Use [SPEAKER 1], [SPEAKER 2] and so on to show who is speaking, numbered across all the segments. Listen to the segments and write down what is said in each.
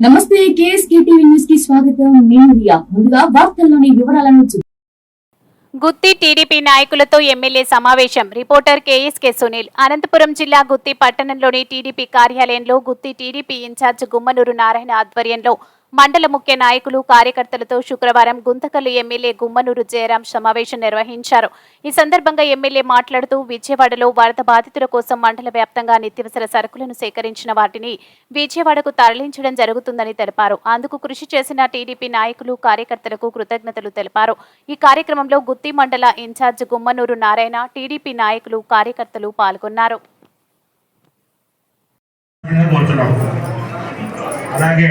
[SPEAKER 1] నమస్తే KSK TV న్యూస్కి స్వాగతం. నేను రియా. ముందుగా వార్తల్లోని వివరాలను చూ-
[SPEAKER 2] గుత్తి టీడీపీ నాయకులతో ఎమ్మెల్యే సమావేశం. Reporter KSK Sunil. అనంతపురం జిల్లా గుత్తి పట్టణంలోని టీడీపీ కార్యాలయంలో గుత్తి టీడీపీ ఇన్ఛార్జ్ గుమ్మనూరు నారాయణ ఆధ్వర్యంలో మండల ముఖ్య నాయకులు కార్యకర్తలతో శుక్రవారం గుంతకల్లు ఎమ్మెల్యే గుమ్మనూరు జయరాం సమావేశం నిర్వహించారు. ఈ సందర్భంగా ఎమ్మెల్యే మాట్లాడుతూ విజయవాడలో వరద బాధితుల కోసం మండల వ్యాప్తంగా నిత్యవసర సరుకులను సేకరించిన వాటిని విజయవాడకు తరలించడం జరుగుతుందని తెలిపారు. అందుకు కృషి చేసిన టీడీపీ నాయకులు కార్యకర్తలకు కృతజ్ఞతలు తెలిపారు. ఈ కార్యక్రమంలో గుత్తి మండల ఇన్ఛార్జ్ గుమ్మనూరు నారాయణ టీడీపీ నాయకులు కార్యకర్తలు పాల్గొన్నారు.
[SPEAKER 3] అలాగే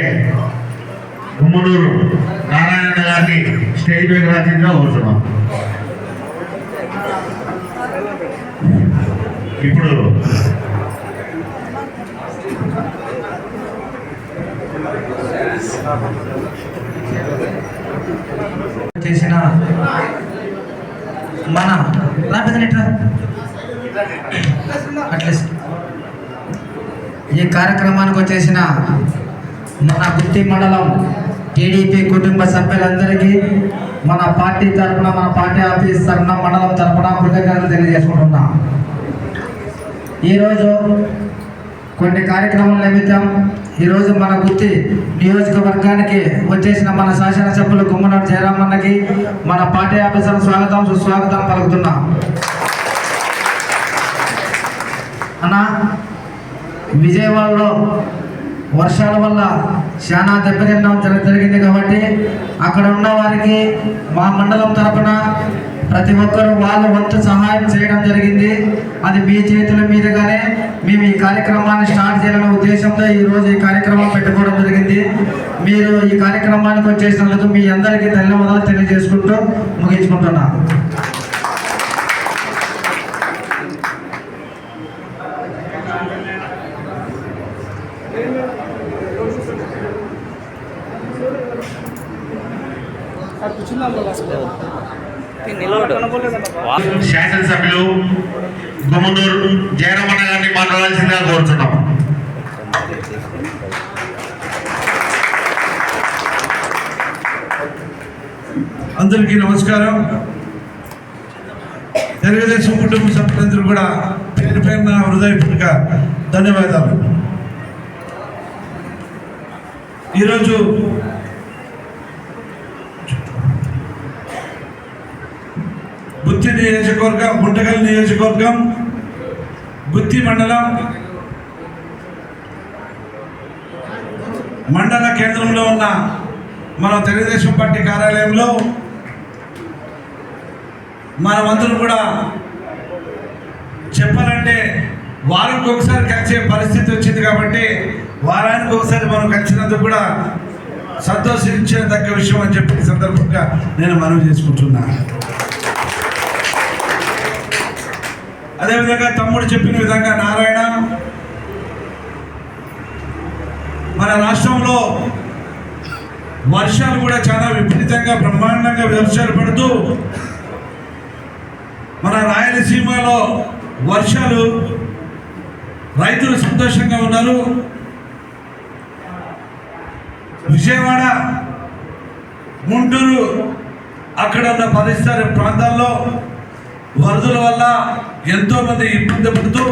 [SPEAKER 3] గుమ్మడూరు నారాయణ గారిని స్టేజ్ మీద రాసిందిగా కోరుతున్నాం ఇప్పుడు
[SPEAKER 4] చేసిన మన రాపిదనిట్రా అట్లీస్ట్ ఈ కార్యక్రమానికి వచ్చేసిన మన గుత్తి మండలం టీడీపీ కుటుంబ సభ్యులందరికీ మన పార్టీ తరఫున మన పార్టీ ఆఫీస్ తరఫున మండలం తరఫున కృతజ్ఞతలు తెలియజేసుకుంటున్నాం. ఈరోజు కొన్ని కార్యక్రమాల నిమిత్తం ఈరోజు మన గుత్తి నియోజకవర్గానికి వచ్చేసిన మన శాసనసభ్యులు గుమ్మనూరు జయరామన్నకి మన పార్టీ ఆఫీసర్ స్వాగతం సుస్వాగతం పలుకుతున్నాం. అన్న విజయవాడలో వర్షాల వల్ల చాలా దెబ్బతినడం జరిగింది కాబట్టి అక్కడ ఉన్న వారికి మా మండలం తరపున ప్రతి ఒక్కరూ వాళ్ళ వంతు సహాయం చేయడం జరిగింది. అది మీ చేతుల మీదుగానే మేము ఈ కార్యక్రమాన్ని స్టార్ట్ చేయాలనే ఉద్దేశంతో ఈరోజు ఈ కార్యక్రమం పెట్టుకోవడం జరిగింది. మీరు ఈ కార్యక్రమానికి వచ్చేసినందుకు మీ అందరికీ ధన్యవాదాలు తెలియజేసుకుంటూ ముగించుకుంటున్నాను.
[SPEAKER 3] శాసనసభ్యులు గుమ్మడూరు జయరామన్న గారిని మాట్లాడాల్సిందిగా కోరుతున్నాం
[SPEAKER 5] అందరికీ నమస్కారం. తెలుగుదేశం కుటుంబ సభ్యులందరూ కూడా పేరు పేరున హృదయపూర్వక ధన్యవాదాలు. ఈరోజు గుత్తి నియోజకవర్గం గుంటకల్ నియోజకవర్గం గుత్తి మండలం మండల కేంద్రంలో ఉన్న మన తెలుగుదేశం పార్టీ కార్యాలయంలో మనమందరం కూడా చెప్పాలంటే వారానికి ఒకసారి కలిసే పరిస్థితి వచ్చింది కాబట్టి వారానికి ఒకసారి మనం కలిసినందుకు కూడా సంతోషించదగ్గ విషయం అని చెప్పి సందర్భంగా నేను మనవి చేసుకుంటున్నాను. అదేవిధంగా తమ్ముడు చెప్పిన విధంగా నారాయణ మన రాష్ట్రంలో వర్షాలు కూడా చాలా విపరీతంగా బ్రహ్మాండంగా వర్షాలు పడుతూ మన రాయలసీమలో వర్షాలు రైతులు సంతోషంగా ఉన్నారు. విజయవాడ గుంటూరు అక్కడ ఉన్న పరిసర ప్రాంతాల్లో వరదల వల్ల ఎంతో మంది ఇబ్బంది పడుతూ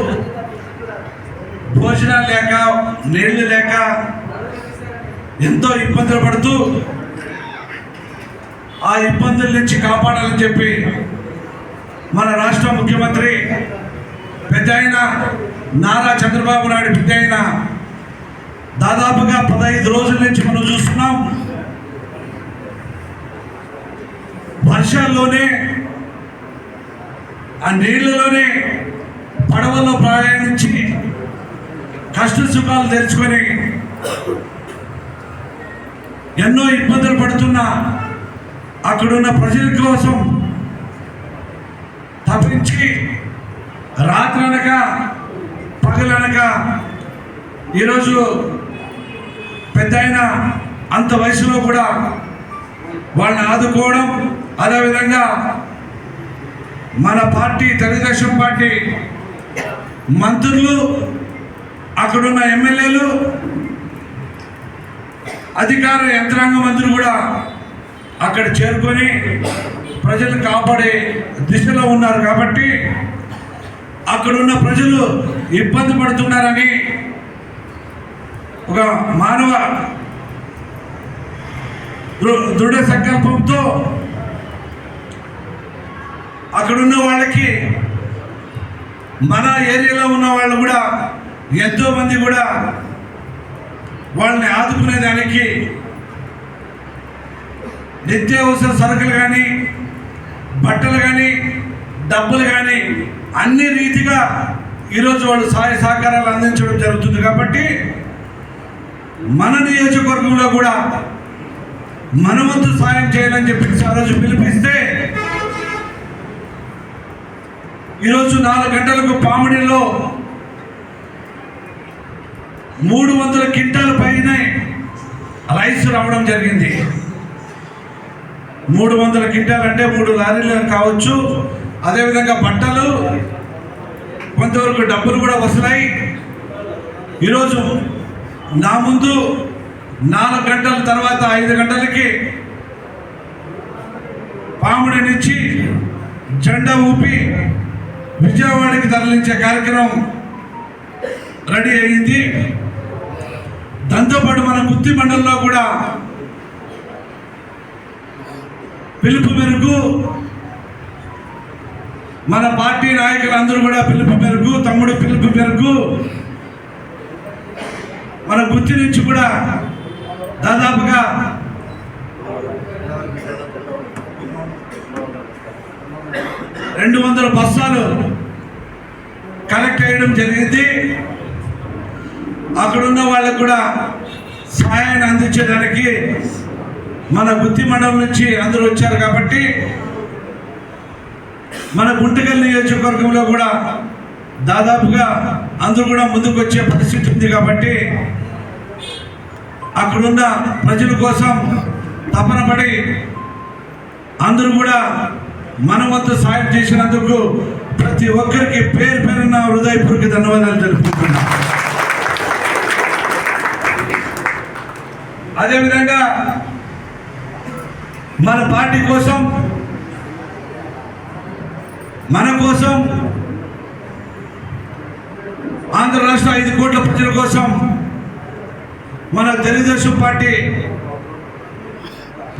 [SPEAKER 5] భోజనాలు లేక నీళ్ళు లేక ఎంతో ఇబ్బందులు పడుతూ ఆ ఇబ్బందుల నుంచి కాపాడాలని చెప్పి మన రాష్ట్ర ముఖ్యమంత్రి పెద్ద ఆయన నారా చంద్రబాబు నాయుడు పెద్ద ఆయన దాదాపుగా పదహైదు రోజుల నుంచి మనం చూస్తున్నాం. వర్షాల్లోనే ఆ నీళ్ళలోనే పడవల్లో ప్రయాణించి కష్ట సుఖాలు తెలుసుకొని ఎన్నో ఇబ్బందులు పడుతున్న అక్కడున్న ప్రజల కోసం తప్పించి రాత్రనక పగలనక ఈరోజు పెద్ద అంత వయసులో కూడా వాళ్ళని ఆదుకోవడం అదేవిధంగా మన పార్టీ తెలుగుదేశం పార్టీ మంత్రులు అక్కడున్న ఎమ్మెల్యేలు అధికార యంత్రాంగం అందరూ కూడా అక్కడ చేరుకొని ప్రజలు కాపాడే దిశలో ఉన్నారు కాబట్టి అక్కడున్న ప్రజలు ఇబ్బంది పడుతున్నారని ఒక మానవ దృ- దృఢ సంకల్పంతో అక్కడున్న వాళ్ళకి మన ఏరియాలో ఉన్న వాళ్ళు కూడా ఎంతో మంది కూడా వాళ్ళని ఆదుకునేదానికి నిత్యావసర సరుకులు కానీ బట్టలు కానీ డబ్బులు కానీ అన్ని రీతిగా ఈరోజు వాళ్ళు సహాయ సహకారాలు అందించడం జరుగుతుంది కాబట్టి మన నియోజకవర్గంలో కూడా మనవంతు సాయం చేయాలని చెప్పి ఆ రోజు పిలిపిస్తే ఈరోజు నాలుగు గంటలకు పామిడిలో మూడు వందల క్వింటాల పైన రైస్ రావడం జరిగింది. మూడు వందల క్వింటాల్ అంటే మూడు లారీలు కావచ్చు. అదేవిధంగా బట్టలు కొంతవరకు డబ్బులు కూడా వస్తున్నాయి ఈరోజు నా ముందు నాలుగు గంటల తర్వాత ఐదు గంటలకి పాముడి నుంచి జెండా ఊపి విజయవాడకి తరలించే కార్యక్రమం రెడీ అయింది దాంతోపాటు మన గుత్తి మండలంలో కూడా పిలుపు మేరకు మన పార్టీ నాయకులందరూ కూడా పిలుపు మేరకు తమ్ముడు పిలుపు మేరకు మన గుత్తి నుంచి కూడా దాదాపుగా రెండు వందల బస్తాలు కలెక్ట్ చేయడం జరిగింది. అక్కడున్న వాళ్ళకు కూడా సహాయాన్ని అందించేదానికి మన బుద్ధి మండలం నుంచి అందరూ వచ్చారు కాబట్టి మన గుంటకల్ నియోజకవర్గంలో కూడా దాదాపుగా అందరూ కూడా ముందుకు వచ్చే పరిస్థితి ఉంది కాబట్టి అక్కడున్న ప్రజల కోసం తపన పడి అందరూ కూడా మన వంతు సాయం చేసినందుకు ప్రతి ఒక్కరికి పేరు పేరున్న హృదయపూర్వక ధన్యవాదాలు తెలుపుకుంటున్నా అదేవిధంగా మన పార్టీ కోసం మన కోసం ఆంధ్ర రాష్ట్ర ఐదు కోట్ల ప్రజల కోసం మన తెలుగుదేశం పార్టీ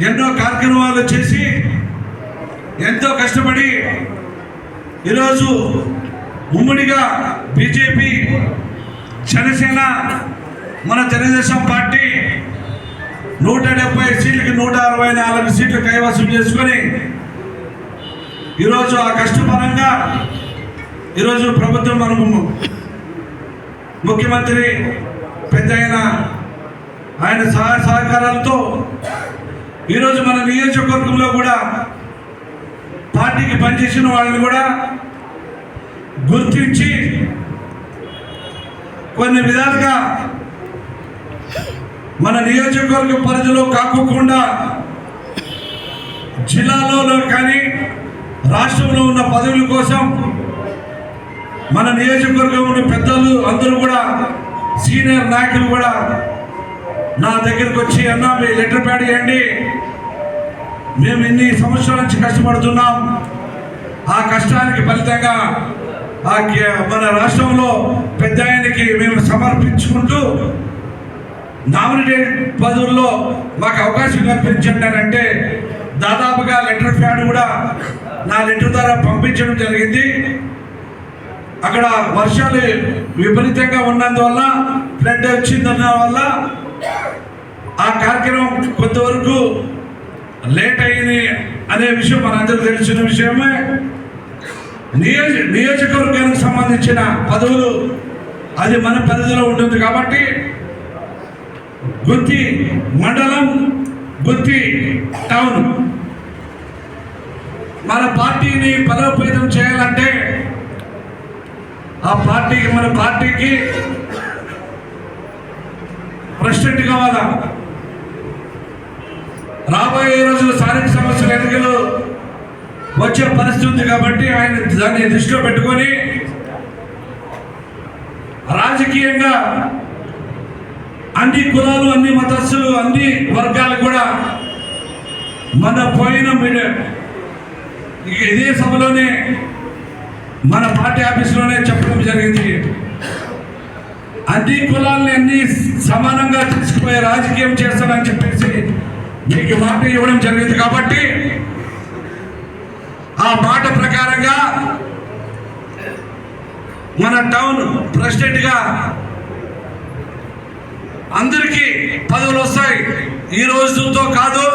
[SPEAKER 5] ఎన్నో కార్యక్రమాలు చేసి ఎంతో కష్టపడి ఈరోజు ఉమ్మడిగా బీజేపీ జనసేన మన తెలుగుదేశం పార్టీ నూట డెబ్బై సీట్లకి నూట అరవై నాలుగు సీట్లు కైవసం చేసుకొని ఈరోజు ఆ కష్టపరంగా ఈరోజు ప్రభుత్వం మనము ముఖ్యమంత్రి పెద్ద ఆయన ఆయన సహాయ సహకారాలతో ఈరోజు మన నియోజకవర్గంలో కూడా పార్టీకి పనిచేసిన వాళ్ళని కూడా గుర్తించి కొన్ని విధాలుగా మన నియోజకవర్గ పరిధిలో కాకుండా జిల్లాలో కానీ రాష్ట్రంలో ఉన్న పదవుల కోసం మన నియోజకవర్గంలోని పెద్దలు అందరూ కూడా సీనియర్ నాయకులు కూడా నా దగ్గరకు వచ్చి అన్న మీ లెటర్ ప్యాడ్ చేయండి. మేము ఎన్ని సంవత్సరాల నుంచి కష్టపడుతున్నాం? ఆ కష్టానికి ఫలితంగా ఆ మన రాష్ట్రంలో పెద్ద ఆయనకి మేము సమర్పించుకుంటూ నామినేటెడ్ పదవుల్లో మాకు అవకాశం కల్పించండి అని అంటే దాదాపుగా లెటర్ ప్యాడ్ కూడా నా లెటర్ ద్వారా పంపించడం జరిగింది. అక్కడ వర్షాలు విపరీతంగా ఉన్నందువల్ల ఫ్లడ్ వచ్చిందన్న వల్ల ఆ కార్యక్రమం కొంతవరకు లేట్ అయింది అనే విషయం మనందరూ తెలిసిన విషయమే. నియోజ నియోజకవర్గానికి సంబంధించిన పదవులు అది మన పరిధిలో ఉంటుంది కాబట్టి గుత్తి మండలం గుత్తి టౌన్ మన పార్టీని బలోపేతం చేయాలంటే ఆ పార్టీకి మన పార్టీకి ప్రెసిడెంట్ కావాలా? రాబోయే రోజులు స్థానిక సమస్యలు ఎన్నికలు వచ్చే పరిస్థితి ఉంది కాబట్టి ఆయన దాన్ని దృష్టిలో పెట్టుకొని రాజకీయంగా అన్ని కులాలు అన్ని మతస్థులు అన్ని వర్గాలు కూడా మన పోయిన ఇదే సభలోనే మన పార్టీ ఆఫీసులోనే చెప్పడం జరిగింది. అన్ని కులాలని అన్ని సమానంగా తీసుకుపోయే రాజకీయం చేస్తానని చెప్పేసి మీకు మాట ఇవ్వడం జరిగింది కాబట్టి ఆ మాట ప్రకారంగా మన టౌన్ ప్రెసిడెంట్గా అందరికీ పదవులు వస్తాయి. ఈ రోజుతో కాదు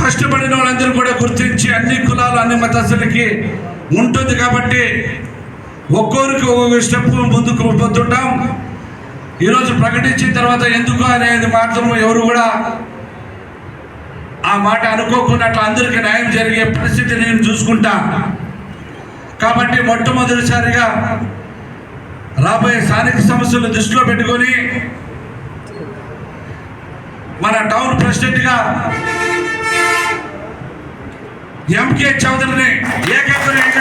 [SPEAKER 5] కష్టపడిన వాళ్ళందరూ కూడా గుర్తించి అన్ని కులాలు అన్ని మతస్థులకి ఉంటుంది కాబట్టి ఒక్కొరికి ఒక్కొక్క స్టెప్ ముందుకు పోతుంటాం. ఈరోజు ప్రకటించిన తర్వాత ఎందుకు అనేది మాత్రం ఎవరు కూడా ఆ మాట అనుకోకుండా అట్లా అందరికీ న్యాయం జరిగే పరిస్థితి నేను చూసుకుంటా. కాబట్టి మొట్టమొదటిసారిగా రాబోయే స్థానిక సమస్యలు దృష్టిలో పెట్టుకొని మన టౌన్ ప్రెసిడెంట్గా ఎంకే చౌదరిని ఏకగ్రహం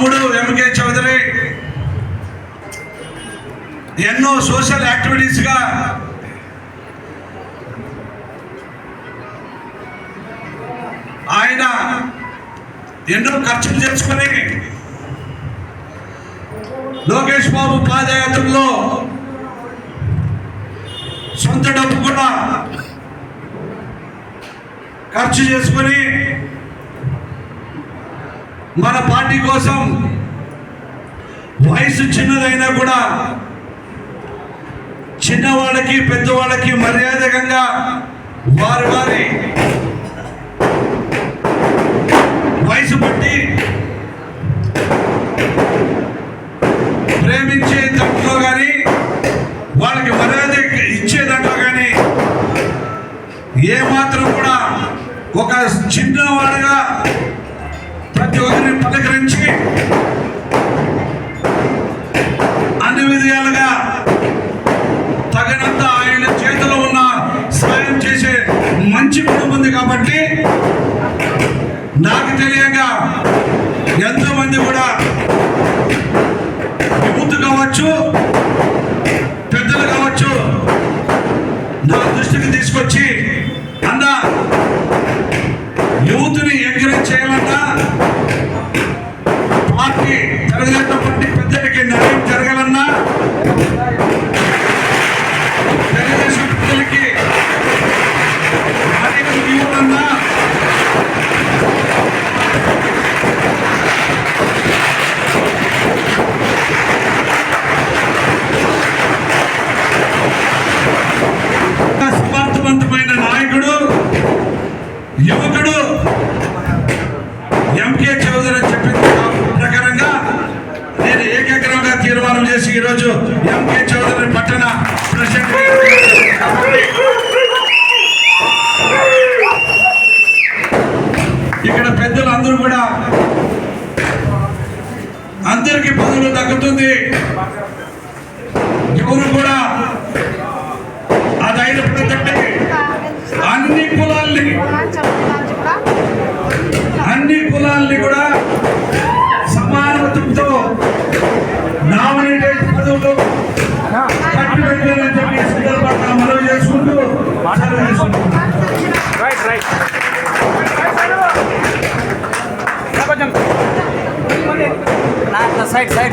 [SPEAKER 5] తమ్ముడు ఎంకే చౌదరి ఎన్నో సోషల్ యాక్టివిటీస్గా ఆయన ఎన్నో ఖర్చులు తెచ్చుకొని లోకేష్ బాబు పాదయాత్రలో సొంత డబ్బు కూడా ఖర్చు చేసుకొని మన పార్టీ కోసం వయసు చిన్నదైనా కూడా చిన్నవాళ్ళకి పెద్దవాళ్ళకి మర్యాదకంగా వారి వారి వయసు బట్టి ప్రేమించే దాంట్లో కానీ వాళ్ళకి మర్యాద ఇచ్చే దాంట్లో కానీ ఏమాత్రం కూడా ఒక చిన్నవాడుగా ప్రతి ఒక్కరిని పలకరించి అన్ని విధాలుగా తగినంత ఆయన చేతిలో ఉన్న సాయం చేసే మంచి గుణం ఉంది కాబట్టి నాకు తెలియక ఎంతో మంది కూడా యూత్ కావచ్చు పెద్దలు కావచ్చు నా దృష్టికి తీసుకొచ్చి అన్న యూత్ని ఎంకరేజ్ చేయాలన్నా అందరికి పదవులు తగ్గుతుంది. ఎవరు కూడా అది అయినప్పుడంటే అన్ని కులాల్ని అన్ని కులాల్ని కూడా సమానత్వంతో నామినేటెడ్ పదవులు కట్టుబెట్టాలని చెప్పి సందర్భంగా మనవి చేసుకుంటూ సెలవు
[SPEAKER 6] రైట్ రైట్ నా నా